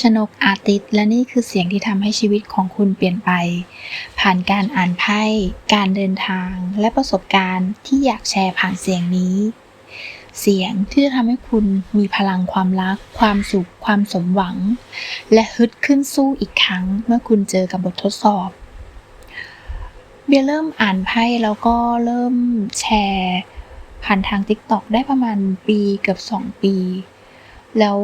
ชนกอาติสและนี่คือเสียงที่ทำให้ชีวิตของคุณเปลี่ยนไป ผ่านการอ่านไพ่ การเดินทาง และประสบการณ์ที่อยากแชร์ผ่านเสียงนี้ เสียงที่จะทำให้คุณมีพลังความรัก ความสุข ความสมหวัง และฮึดขึ้นสู้อีกครั้งเมื่อคุณเจอกับบททดสอบ เบียเริ่มอ่านไพ่แล้วก็เริ่มแชร์ผ่านทาง TikTok ได้ประมาณปีเกือบ 2 ปี แล้ว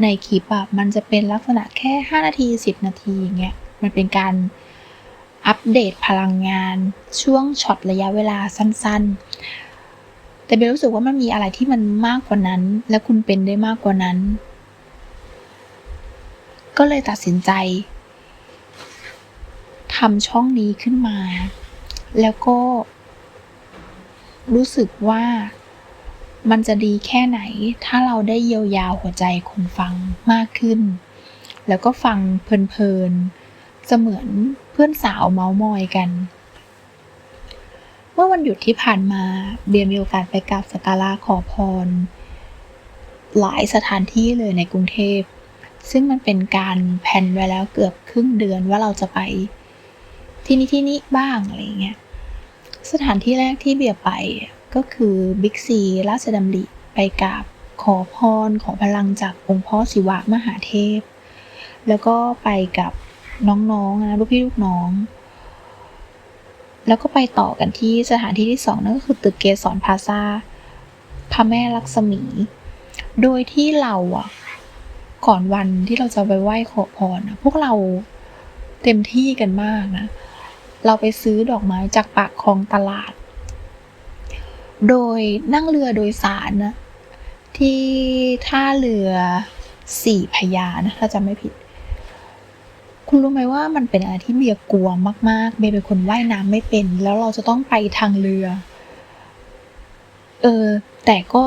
ในคลิปอะมันจะเป็นลักษณะแค่ 5 นาที 10 นาทีอย่างเงี้ยมันเป็นการอัปเดตพลังงานช่วงช็อตระยะเวลาสั้นๆ แต่เบลรู้สึกว่ามันมีอะไรที่มันมากกว่านั้น และคุณเป็นได้มากกว่านั้น ก็เลยตัดสินใจทำช่องนี้ขึ้นมา แล้วก็รู้สึกว่า มันจะดีแค่ไหน ถ้าเราได้เยียวยาหัวใจคนฟังมากขึ้น แล้วก็ฟังเพลินๆจะเหมือนเพื่อนสาวเมาส์มอยกัน เมื่อวันหยุดที่ผ่านมาเบียร์มีโอกาสไปกราบสักการะขอพร หลายสถานที่เลยในกรุงเทพ ซึ่งมันเป็นการแผนไว้แล้วเกือบครึ่งเดือนว่าเราจะไป ที่นี่ที่นี่บ้างอะไรเงี้ยสถานที่แรกที่เบียร์ไป ก็คือบิ๊กซีราชดำริไปกราบขอพรขอพลังจากองค์พ่อศิวะมหาเทพ แล้วก็ไปกับน้องๆนะลูกพี่ลูกน้อง แล้วก็ไปต่อกันที่สถานที่ที่สองนั่นก็คือตึกเกสรพาซาพระแม่ลักษมี โดยที่เราอะก่อนวันที่เราจะไปไหว้ขอพรนะพวกเราเต็มที่กันมากนะ เราไปซื้อดอกไม้จากปากคลองตลาด โดยนั่งเรือโดยสารนะที่ท่าเรือสี่พยานะถ้าจำไม่ผิด คุณรู้ไหมว่ามันเป็นอะไรที่เบียร์กลัวมากๆเบียร์เป็นคนว่ายน้ำไม่เป็น แล้วเราจะต้องไปทางเรือ เออ แต่ก็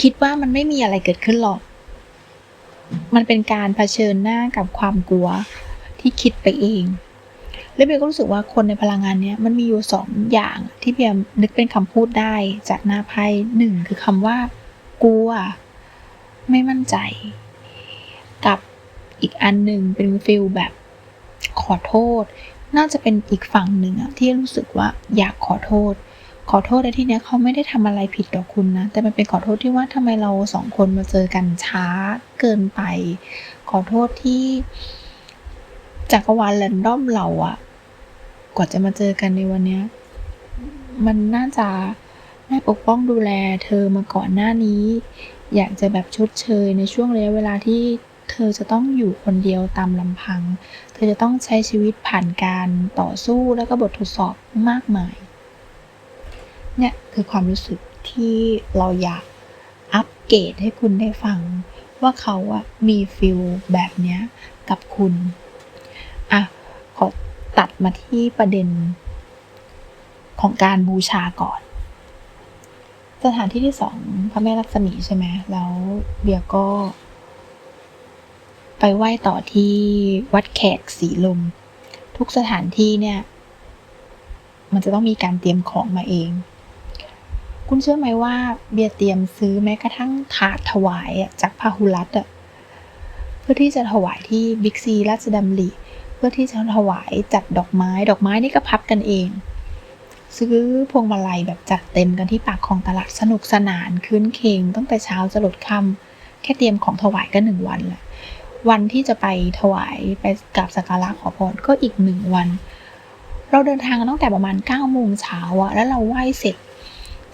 คิดว่ามันไม่มีอะไรเกิดขึ้นหรอก มันเป็นการเผชิญหน้ากับความกลัวที่คิดไปเอง แล้วเบียก็รู้สึกว่าคนในพลังงานเนี้ยมันมีอยู่สองอย่างที่เบียนึกเป็นคำพูดได้จากหน้าไพ่หนึ่งคือคำว่ากลัว ไม่มั่นใจ กับอีกอันหนึ่งเป็นฟิลแบบขอโทษ น่าจะเป็นอีกฝั่งหนึ่งอะที่รู้สึกว่าอยากขอโทษ ขอโทษในที่เนี้ยเขาไม่ได้ทำอะไรผิดต่อคุณนะ แต่มันเป็นขอโทษที่ว่าทำไมเราสองคนมาเจอกันช้าเกินไป ขอโทษที่จักรวาลแรนดอมเราอะ กว่าจะมาเจอกันในวันนี้ มันน่าจะได้ปกป้องดูแลเธอมาก่อนหน้านี้ อยากจะแบบชดเชยในช่วงระยะเวลาที่เธอจะต้องอยู่คนเดียวตามลำพัง เธอจะต้องใช้ชีวิตผ่านการต่อสู้แล้วก็บททดสอบมากมาย เนี่ยคือความรู้สึกที่เราอยากอัปเกรดให้คุณได้ฟัง ว่าเขาอะมีฟิลแบบเนี้ยกับคุณ อะ ขอ ตัดมาที่ประเด็นของการบูชาก่อน สถานที่ที่สองพระแม่ลักษมีใช่ไหมแล้วเบียก็ ไปไหว้ต่อที่วัดแขกสีลม ทุกสถานที่เนี่ย มันจะต้องมีการเตรียมของมาเอง คุณเชื่อไหมว่าเบียร์เตรียมซื้อแม้กระทั่งถาดถวายจากพาหุรัตอะเพื่อที่จะถวายที่บิ๊กซีราชดำริเพื่อที่จะถวายจัดดอกไม้ ดอกไม้นี่ก็พับกันเอง ซื้อพวงมาลัยแบบจัดเต็มกันที่ปากของตลาดสนุกสนานคืนเคงตั้งแต่เช้าจะหลดค่ำแค่เตรียมของถวายก็หนึ่งวันแหละวันที่จะไปถวายไปกราบสักการะขอพรก็อีกหนึ่งวัน เราเดินทางตั้งแต่ประมาณ9ก้าโมงเช้าอะแล้วเราไหว้เสร็จ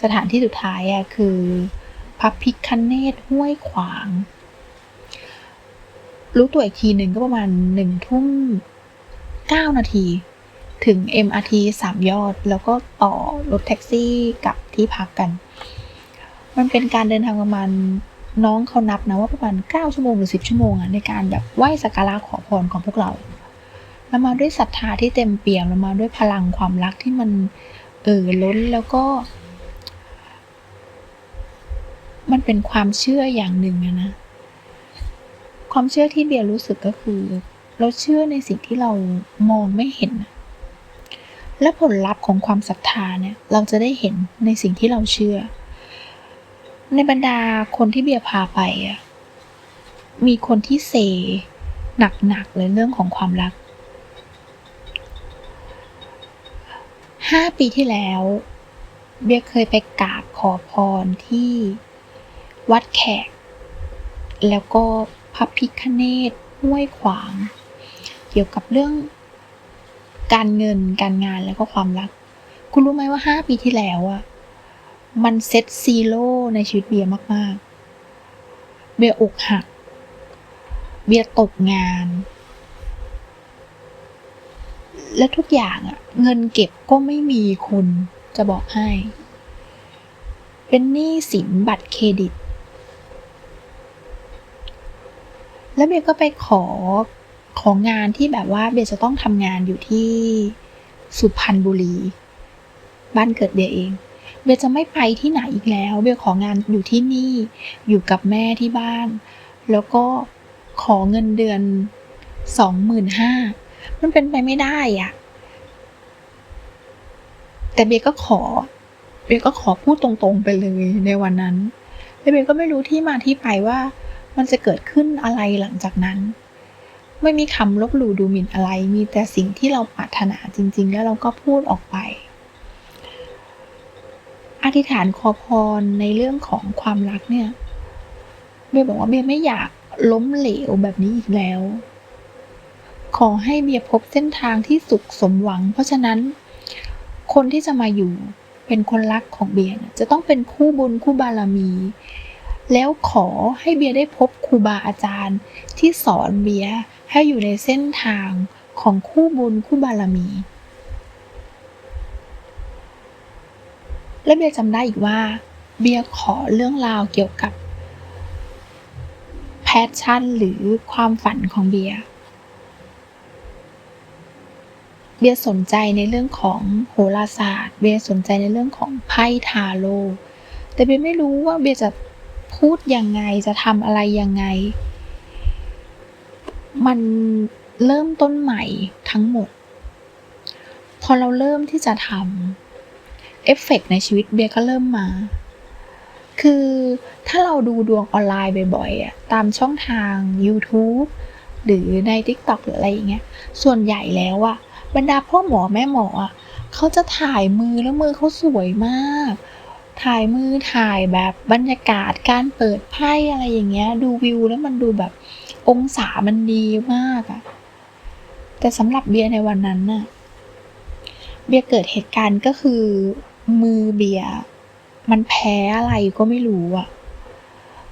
สถานที่สุดท้ายอะคือพระพิคเนตห้วยขวาง รู้ตัวอีกทีหนึ่งก็ประมาณหนึ่งทุ่ม เก้านาที ถึง MRT สามยอด แล้วก็ต่อรถแท็กซี่กลับที่พักกัน มันเป็นการเดินทางประมาณน้องเขานับนะว่าประมาณ 9 ชั่วโมงหรือ 10 ชั่วโมงอะในการแบบไหว้สักการะขอพรของพวกเราเรามาด้วยศรัทธาที่เต็มเปี่ยมเรามาด้วยพลังความรักที่มันเอ่อล้นแล้วก็ มันเป็นความเชื่ออย่างหนึ่งนะ ความเชื่อที่เบียร์รู้สึกก็คือ เราเชื่อในสิ่งที่เรามองไม่เห็น และผลลัพธ์ของความศรัทธาเนี่ยเราจะได้เห็นในสิ่งที่เราเชื่อ ในบรรดาคนที่เบียร์พาไปอะมีคนที่เซหนักๆเลยเรื่องของความรักห้าปีที่แล้ว เบียเคยไปกราบขอพรที่วัดแขก แล้วก็พระพิคเนตห้วยขวาง เกี่ยวกับเรื่อง การเงินการงานแล้วก็ความรัก คุณรู้ไหมว่าห้าปีที่แล้วอะมันเซ็ตซีโร่ในชีวิตเบียร์มาก ๆ เบียร์อกหัก เบียร์ตกงาน และทุกอย่างอะเงินเก็บก็ไม่มีคุณจะบอกให้ เป็นหนี้สินบัตรเครดิต แล้วเบียร์ก็ไปขอ ของงานที่แบบว่าเบียร์จะต้องทำงานอยู่ที่สุพรรณบุรี บ้านเกิดเบียร์เอง เบียร์จะไม่ไปที่ไหนอีกแล้ว เบียร์ของานอยู่ที่นี่ อยู่กับแม่ที่บ้าน แล้วก็ขอเงินเดือนสองหมื่นห้ามันเป็นไปไม่ได้อะแต่เบียร์ก็ขอ เบียร์ก็ขอพูดตรงๆไปเลยในวันนั้นแล้วเบียร์ก็ไม่รู้ที่มาที่ไปว่ามันจะเกิดขึ้นอะไรหลังจากนั้น ไม่มีคำลบหลู่ดูหมิ่นอะไร มีแต่สิ่งที่เราปรารถนาจริง ๆ แล้วเราก็พูดออกไป อธิษฐานขอพรในเรื่องของความรักเนี่ย เบียบอกว่าเบียไม่อยากล้มเหลวแบบนี้อีกแล้ว ขอให้เบียพบเส้นทางที่สุขสมหวัง เพราะฉะนั้น คนที่จะมาอยู่เป็นคนรักของเบียร์เนี่ยจะต้องเป็นคู่บุญคู่บารมีแล้วขอให้เบียร์ได้พบครูบาอาจารย์ที่สอนเบียร์ ให้อยู่ในเส้นทางของคู่บุญคู่บารมี และเบียร์จำได้อีกว่า เบียร์ขอเรื่องราวเกี่ยวกับแพชชั่นหรือความฝันของเบียร์เบียร์สนใจในเรื่องของโหราศาสตร์ เบียร์สนใจในเรื่องของไพ่ทาโร่แต่เบียร์ไม่รู้ว่าเบียร์จะพูดยังไงจะทำอะไรยังไง มันเริ่มต้นใหม่ทั้งหมด พอเราเริ่มที่จะทำเอฟเฟกต์ในชีวิตเบียร์ก็เริ่มมา คือถ้าเราดูดวงออนไลน์บ่อยๆอะตามช่องทาง YouTube หรือใน TikTok หรืออะไรอย่างเงี้ย ส่วนใหญ่แล้วอะบรรดาพ่อหมอแม่หมออะเขาจะถ่ายมือแล้วมือเขาสวยมาก ถ่ายมือถ่ายแบบบรรยากาศการเปิดไพ่อะไรอย่างเงี้ย ดูวิวแล้วมันดูแบบ องศามันดีมากอะแต่สำหรับเบียร์ในวันนั้นน่ะ เบียร์เกิดเหตุการณ์ก็คือ มือเบียร์มันแพ้อะไรก็ไม่รู้อะ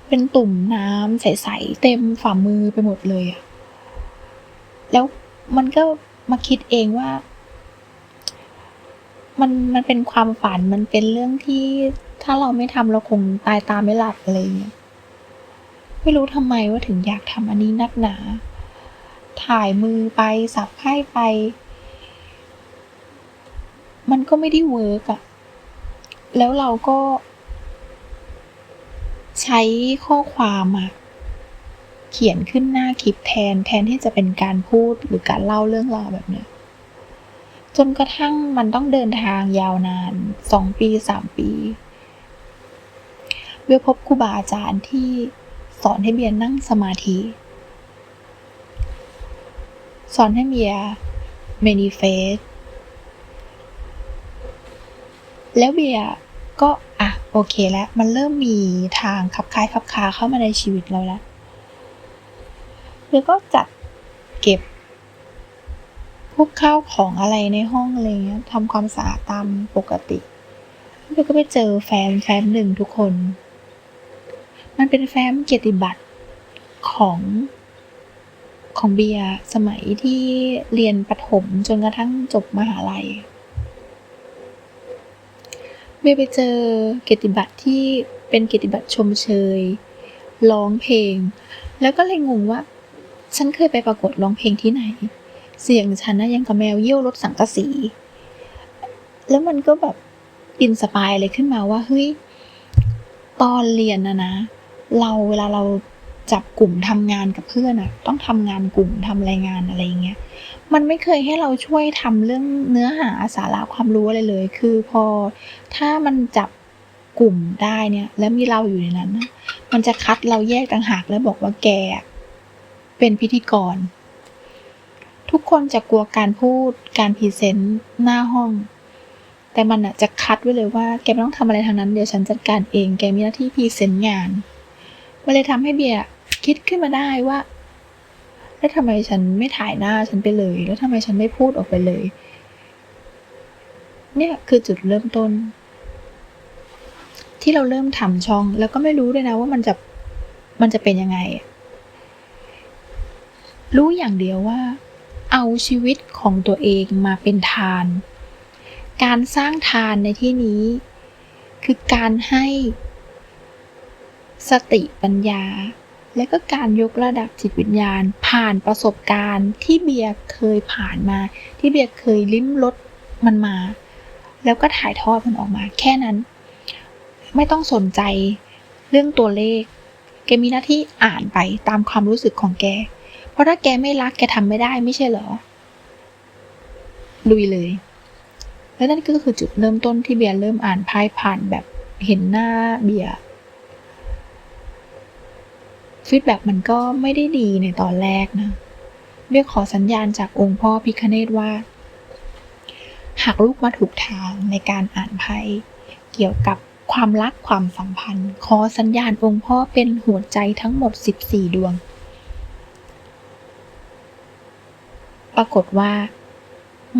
เป็นตุ่มน้ำใสๆเต็มฝ่ามือไปหมดเลยอะแล้วมันก็มาคิดเองว่า มันมันเป็นความฝันมันเป็นเรื่องที่ถ้าเราไม่ทำเราคงตายตามไม่หลับอะไรเงี้ย ไม่รู้ทำไมว่าถึงอยากทำอันนี้นักหนา ถ่ายมือไปสับไพ่ไป มันก็ไม่ได้เวิร์กอะแล้วเราก็ ใช้ข้อความอะเขียนขึ้นหน้าคลิปแทนแทนที่จะเป็นการพูดหรือการเล่าเรื่องราวแบบเนี้ยจนกระทั่งมันต้องเดินทางยาวนานสองปีสามปีเบียร์พบครูบาอาจารย์ที่ สอนให้เบียร์นั่งสมาธิ สอนให้เบียร์เมนิเฟสแล้วเบียร์ก็อะโอเคแล้ว มันเริ่มมีทางขับคล้ายขับคาเข้ามาในชีวิตเราแล้วเบียร์ก็จัดเก็บพวกข้าวของอะไรในห้องอะไรเงี้ยทำความสะอาดตามปกติเบียร์ก็ไปเจอแฟ้มแฟ้มหนึ่งทุกคน มันเป็นแฟ้มเกียรติบัตรของของเบียร์สมัยที่เรียนประถมจนกระทั่งจบมหาลัย เบียร์ไปเจอเกียรติบัตรที่เป็นเกียรติบัตรชมเชยร้องเพลง แล้วก็เลยงงว่า ฉันเคยไปประกวดร้องเพลงที่ไหน เสียงฉันนะยังกับแมวเยี่ยวรถสังกะสี แล้วมันก็แบบอินสปายเลยขึ้นมาว่าเฮ้ยตอนเรียนนะนะ เราเวลาเราจับกลุ่มทำงานกับเพื่อนอะต้องทำงานกลุ่มทำรายงานอะไรเงี้ยมันไม่เคยให้เราช่วยทำเรื่องเนื้อหาสาระความรู้อะไรเลย คือพอถ้ามันจับกลุ่มได้เนี่ย แล้วมีเราอยู่ในนั้น มันจะคัดเราแยกต่างหากแล้วบอกว่าแกเป็นพิธีกร ทุกคนจะกลัวการพูดการพรีเซนต์หน้าห้อง แต่มันอะจะคัดไว้เลยว่า แกไม่ต้องทำอะไรทางนั้นเดี๋ยวฉันจัดการเอง แกมีหน้าที่พรีเซนต์งาน มันเลยทำให้เบียร์คิดขึ้นมาได้ว่า แล้วทำไมฉันไม่ถ่ายหน้าฉันไปเลย แล้วทำไมฉันไม่พูดออกไปเลย เนี่ยคือจุดเริ่มต้น ที่เราเริ่มทำช่อง แล้วก็ไม่รู้เลยนะว่ามันจะมันจะเป็นยังไง รู้อย่างเดียวว่า เอาชีวิตของตัวเองมาเป็นทาน การสร้างทานในที่นี้ คือการให้ สติปัญญา และก็การยกระดับจิตวิญญาณ ผ่านประสบการณ์ที่เบียร์เคยผ่านมา ที่เบียร์เคยลิ้มรสมันมา แล้วก็ถ่ายทอดมันออกมาแค่นั้น ไม่ต้องสนใจเรื่องตัวเลข แกมีหน้าที่อ่านไปตามความรู้สึกของแก เพราะถ้าแกไม่รักแกทำไม่ได้ไม่ใช่เหรอลุยเลย แล้วนั่นก็คือจุดเริ่มต้นที่เบียร์เริ่มอ่านไพ่ผ่านแบบเห็นหน้าเบียร์ ฟีดแบ็มันก็ไม่ได้ดีในตอนแรกนะ เบียขอสัญญาณจากองค์พ่อพิคเนตว่า หากลูกมาถูกทางในการอ่านไพ่เกี่ยวกับความรักความสัมพันธ์ ขอสัญญาณองค์พ่อเป็นหัวใจทั้งหมด 14 ดวง ปรากฏว่า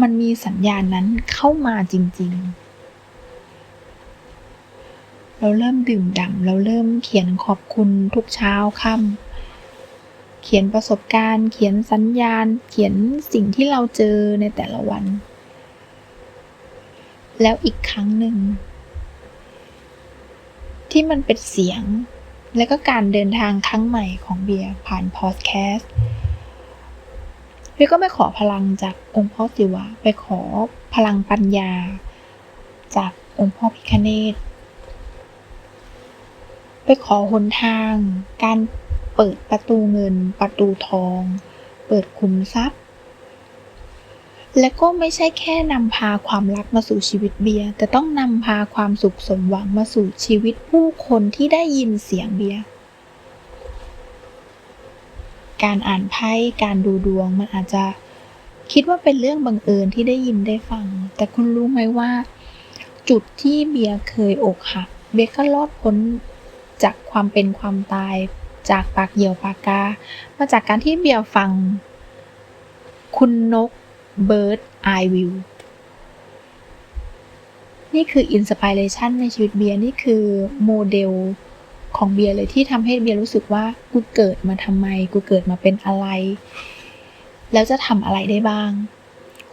มันมีสัญญาณนั้นเข้ามาจริง ๆ เราเริ่มดื่มด่ำเราเริ่มเขียนขอบคุณทุกเช้าค่ำเขียนประสบการณ์ เขียนสัญญาณ เขียนสิ่งที่เราเจอในแต่ละวัน แล้วอีกครั้งหนึ่ง ที่มันเป็นเสียง และก็การเดินทางครั้งใหม่ของเบียร์ผ่านพอดแคสต์เบียร์ก็ไปขอพลังจากองค์พ่อศิวะ ไปขอพลังปัญญา จากองค์พ่อพิคเนต ขอหนทาง การเปิดประตูเงิน ประตูทอง เปิดคุมทรัพย์ และก็ไม่ใช่แค่นำพาความรักมาสู่ชีวิตเบียร์แต่ต้องนำพาความสุขสมหวังมาสู่ชีวิตผู้คนที่ได้ยินเสียงเบียร์การอ่านไพ่การดูดวงมันอาจจะคิดว่าเป็นเรื่องบังเอิญที่ได้ยินได้ฟัง แต่คุณรู้ไหมว่า จุดที่เบียร์เคยอกหักเบียร์ก็รอดพ้น จากความเป็นความตาย จากปากเหยี่ยวปากกา มาจากการที่เบียร์ฟัง คุณนกเบิร์ดไอวิวนี่คืออินสปิเรชันในชีวิตเบียร์นี่คือโมเดลของเบียร์เลยที่ทำให้เบียร์รู้สึกว่ากูเกิดมาทำไม กูเกิดมาเป็นอะไร แล้วจะทำอะไรได้บ้าง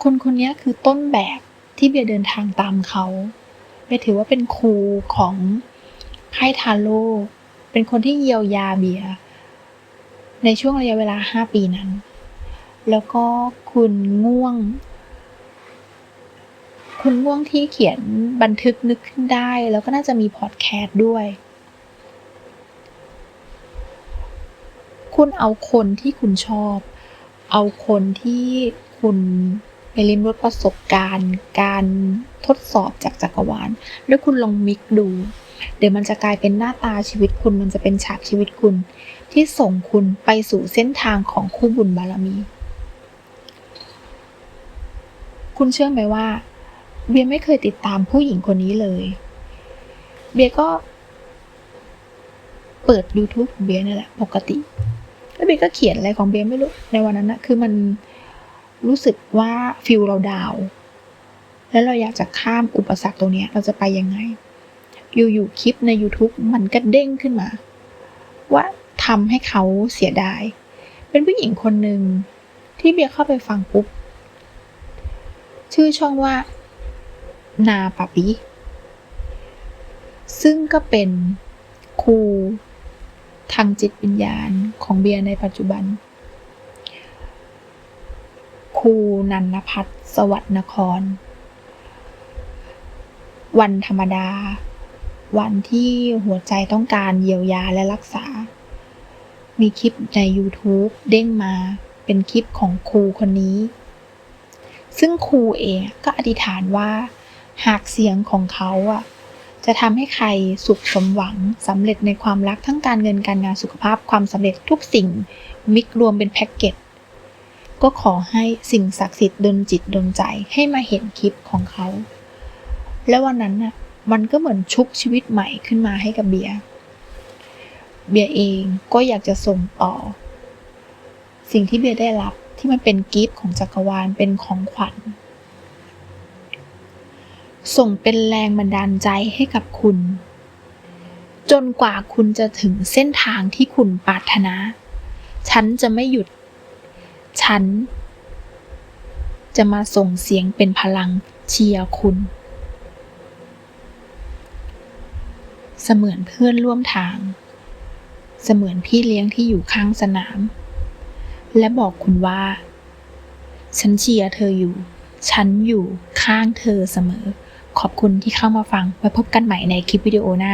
คนคนนี้คือต้นแบบที่เบียร์เดินทางตามเขาเบียร์ถือว่าเป็นครูของ ไพ่ทาโร่เป็นคนที่เยียวยาเบียร์ในช่วงระยะเวลา 5 ปีนั้น แล้วก็คุณง่วง คุณง่วงที่เขียนบันทึกนึกขึ้นได้ แล้วก็น่าจะมีพอดแคสต์ด้วย คุณเอาคนที่คุณชอบ เอาคนที่คุณไปเริมรถประสบการณ์ การทดสอบจากจักรวาล แล้วคุณลองมิกดู เดี๋ยวมันจะกลายเป็นหน้าตาชีวิตคุณ มันจะเป็นฉากชีวิตคุณ ที่ส่งคุณไปสู่เส้นทางของคู่บุญบารมี คุณเชื่อไหมว่า เบียร์ไม่เคยติดตามผู้หญิงคนนี้เลย เบียร์ก็เปิด YouTube ของเบียร์นี่แหละปกติ แล้วเบียร์ก็เขียนอะไรของเบียร์ไม่รู้ ในวันนั้นนะคือมันรู้สึกว่าฟิลเราดาว แล้วเราอยากจะข้ามอุปสรรคตรงนี้เราจะไปยังไง อยู่ๆคลิปใน YouTube มันก็เด้งขึ้นมา ว่าทำให้เขาเสียดาย เป็นผู้หญิงคนหนึ่งที่เบียร์เข้าไปฟังปุ๊บ ชื่อช่องว่า นาปาปีซึ่งก็เป็นครูทางจิตวิญญาณของเบียร์ในปัจจุบัน ครูนันพัฒน์สวัสดนคร วันธรรมดา วันที่หัวใจต้องการเยียวยาและรักษา มีคลิปใน YouTube เด้งมาเป็นคลิปของครูคนนี้ ซึ่งครูเองก็อธิษฐานว่า หากเสียงของเขาอะจะทำให้ใครสุขสมหวังสำเร็จในความรักทั้งการเงินการงานสุขภาพความสำเร็จทุกสิ่งมิกรวมเป็นแพ็กเกจก็ขอให้สิ่งศักดิ์สิทธิ์ดลจิตดลใจให้มาเห็นคลิปของเขา แล้ววันนั้นน่ะ มันก็เหมือนชุบชีวิตใหม่ขึ้นมาให้กับเบียร์ เบียร์เองก็อยากจะส่งต่อ สิ่งที่เบียร์ได้รับที่มันเป็นกิฟต์ของจักรวาลเป็นของขวัญ ส่งเป็นแรงบันดาลใจให้กับคุณ จนกว่าคุณจะถึงเส้นทางที่คุณปรารถนา ฉันจะไม่หยุด ฉันจะมาส่งเสียงเป็นพลังเชียร์คุณ เสมือนเพื่อนร่วมทาง เสมือนพี่เลี้ยงที่อยู่ข้างสนาม และบอกคุณว่า ฉันเชียร์เธออยู่ ฉันอยู่ข้างเธอเสมอ ขอบคุณที่เข้ามาฟังไว้พบกันใหม่ในคลิปวิดีโอหน้า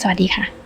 สวัสดีค่ะ